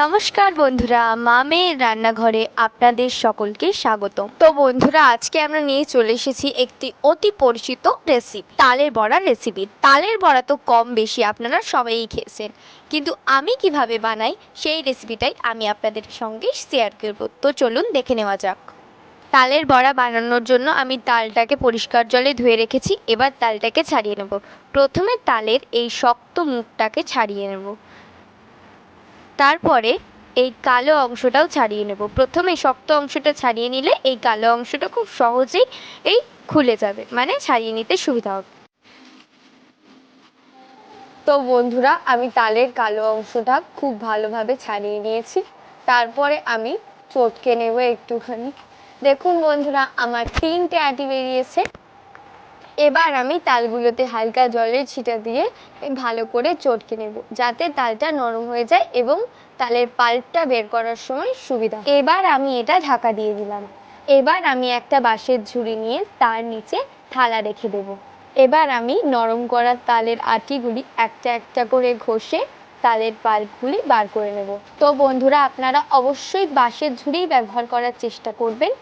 নমস্কার বন্ধুরা মামের রান্নাঘরে আপনাদের সকলকে স্বাগত তো বন্ধুরা, আজকে আমরা নিয়ে চলে এসেছি একটি অতি পরিচিত রেসিপি তালের বড়া রেসিপি তালের বড়া তো কম বেশি আপনারা সবাই খেয়েছেন। কিন্তু আমি কীভাবে বানাই সেই রেসিপিটাই আমি আপনাদের সঙ্গে শেয়ার করব। তো চলুন দেখে নেওয়া যাক। তালের বড়া বানানোর জন্য আমি তালটাকে পরিষ্কার জলে ধুয়ে রেখেছি। এবার তালটাকে ছাড়িয়ে নেব। প্রথমে তালের এই শক্ত মুখটাকে ছাড়িয়ে নেব। তারপরে এই কালো অংশটাও ছাড়িয়ে নেব। প্রথমে শক্ত অংশটা ছাড়িয়ে নিলে এই কালো অংশটা খুব সহজেই এই খুলে যাবে মানে ছাড়িয়ে নিতে সুবিধা হবে। তো বন্ধুরা, আমি তালের কালো অংশটা খুব ভালোভাবে ছাড়িয়ে নিয়েছি। তারপরে আমি চটকে নেব একটুখানি। দেখুন বন্ধুরা, আমার তিনটে আটি বেরিয়েছে এবার আমি তালগুলোতে হালকা জলের ছিটা দিয়ে ভালো করে চটকে নেব, যাতে তালটা নরম হয়ে যায় এবং তালের পাল্পটা বের করার সময় সুবিধা এবার আমি এটা ঢাকা দিয়ে দিলাম। এবার আমি একটা বাঁশের ঝুড়ি নিয়ে তার নিচে থালা রেখে দেব। এবার আমি নরম করা তালের আটিগুলি একটা একটা করে ঘষে তালের পাল্পগুলি বার করে নেব। তো বন্ধুরা, আপনারা অবশ্যই বাঁশের ঝুড়িই ব্যবহার করার চেষ্টা করবেন।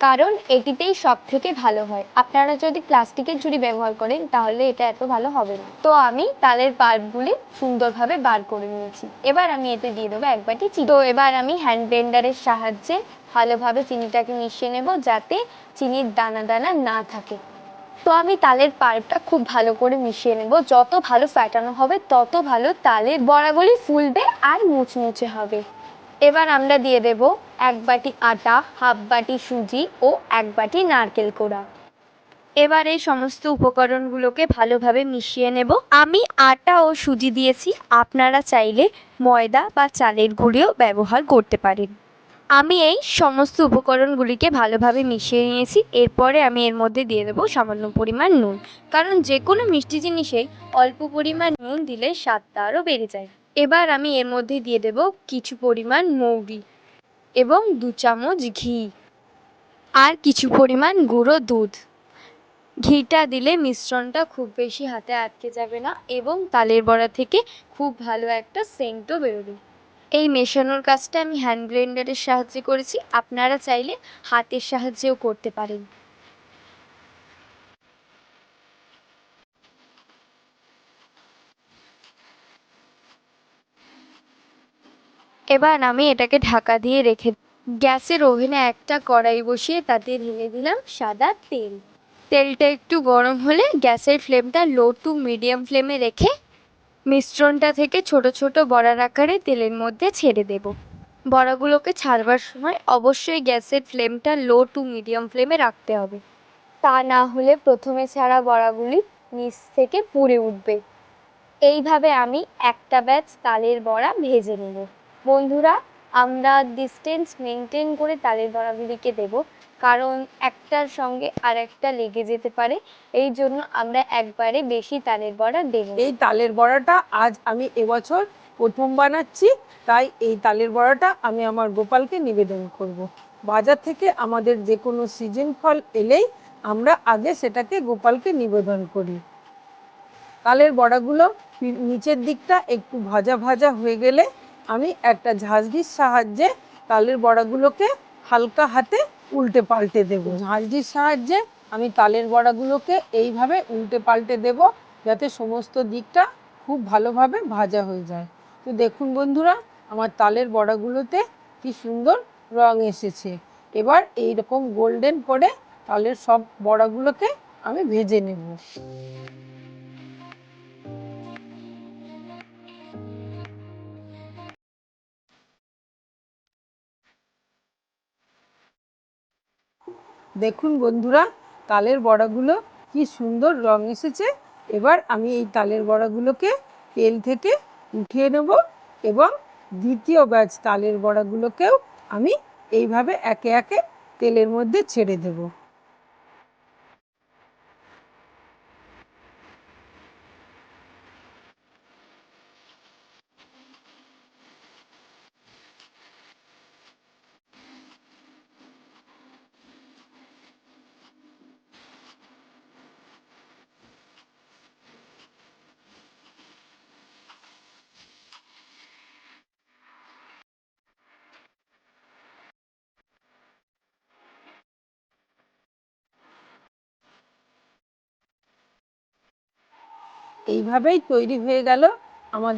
কারণ এটিতেই সব থেকে ভালো হয়। আপনারা যদি প্লাস্টিকের ঝুড়ি ব্যবহার করেন, তাহলে এটা এত ভালো হবে না। তো আমি তালের পাল্পগুলি সুন্দরভাবে বার করে নিয়েছি। এবার আমি এতে দিয়ে দেবো এক বাটি চিনি। তো এবার আমি হ্যান্ড ব্লেন্ডারের সাহায্যে ভালোভাবে চিনিটাকে মিশিয়ে নেব যাতে চিনির দানা দানা না থাকে। তো আমি তালের পাল্পটা খুব ভালো করে মিশিয়ে নেব। যত ভালো ফ্যাটানো হবে, তত ভালো তালের বড়াগুলি ফুলবে আর মুচমুচে হবে। এবার আমরা দিয়ে দেব এক বাটি আটা, হাফ বাটি সুজি ও এক বাটি নারকেল কোড়া। এবার এই সমস্ত উপকরণগুলোকে ভালোভাবে মিশিয়ে নেব। আমি আটা ও সুজি দিয়েছি, আপনারা চাইলে ময়দা বা চালের গুঁড়িও ব্যবহার করতে পারেন। আমি এই সমস্ত উপকরণগুলিকে ভালোভাবে মিশিয়ে নিয়েছি, এরপরে আমি এর মধ্যে দিয়ে দেবো সামান্য পরিমাণ নুন। কারণ যে কোনো মিষ্টি জিনিসেই অল্প পরিমাণ নুন দিলে স্বাদটা আরও বেড়ে যায়। এবার আমি এর মধ্যে দিয়ে দেব কিছু পরিমাণ মৌরি এবং দু চামচ ঘি আর কিছু পরিমাণ গুঁড়ো দুধ। ঘিটা দিলে মিশ্রণটা খুব বেশি হাতে আটকে যাবে না এবং তালের বড়া থেকে খুব ভালো একটা সেন্টও বেরোবে। এই মেশানোর কাজটা আমি হ্যান্ড ব্লেন্ডারের সাহায্যে করেছি। আপনারা চাইলে হাতের সাহায্যেও করতে পারেন। এবার আমি এটাকে ঢাকা দিয়ে রেখে গ্যাসের ওভেনে একটা কড়াই বসিয়ে তাতে ঢেলে দিলাম সাদা তেল। তেলটা একটু গরম হলে গ্যাসের ফ্লেমটা লো টু মিডিয়াম ফ্লেমে রেখে মিশ্রণটা থেকে ছোট ছোট বড়ার আকারে তেলের মধ্যে ছেড়ে দেব। বড়াগুলোকে ছাড়বার সময় অবশ্যই গ্যাসের ফ্লেমটা লো টু মিডিয়াম ফ্লেমে রাখতে হবে। তা না হলে প্রথমে ছাড়া বড়াগুলি নিচ থেকে পুড়ে উঠবে। এইভাবে আমি একটা ব্যাচ তালের বড়া ভেজে নেব। বন্ধুরা, আমরা ডিস্টেন্স মেনটেন করে তালের বড়াগুলিকে দেব। কারণ একটার সঙ্গে আর একটা লেগে যেতে পারে। এই জন্য আমরা একবারে বেশি তালের বড়া দেব এই তালের বড়াটা আজ আমি এবছর প্রথম বানাচ্ছি। তাই এই তালের বড়াটা আমি আমার গোপালকে নিবেদন করব। বাজার থেকে আমাদের যে কোনো সিজন ফল এলেই আমরা আগে সেটাকে গোপালকে নিবেদন করি। তালের বড়াগুলো নিচের দিকটা একটু ভাজা ভাজা হয়ে গেলে আমি একটা ঝাঁঝরির সাহায্যে তালের বড়াগুলোকে হালকা হাতে উল্টে পাল্টে দেবো। ঝাঁঝরির সাহায্যে আমি তালের বড়াগুলোকে এইভাবে উল্টে পাল্টে দেব যাতে সমস্ত দিকটা খুব ভালোভাবে ভাজা হয়ে যায়। তো দেখুন বন্ধুরা, আমার তালের বড়াগুলোতে কি সুন্দর রং এসেছে। এবার এই রকম গোল্ডেন করে তালের সব বড়াগুলোকে আমি ভেজে নেব। দেখুন বন্ধুরা, তালের বড়াগুলো কি সুন্দর রং এসেছে। এবার আমি এই তালের বড়াগুলোকে তেল থেকে উঠিয়ে নেব এবং দ্বিতীয় ব্যাচ তালের বড়াগুলোকেও আমি এইভাবে একে একে তেলের মধ্যে ছেড়ে দেবো। এইভাবেই তৈরি হয়ে গেল আমাদের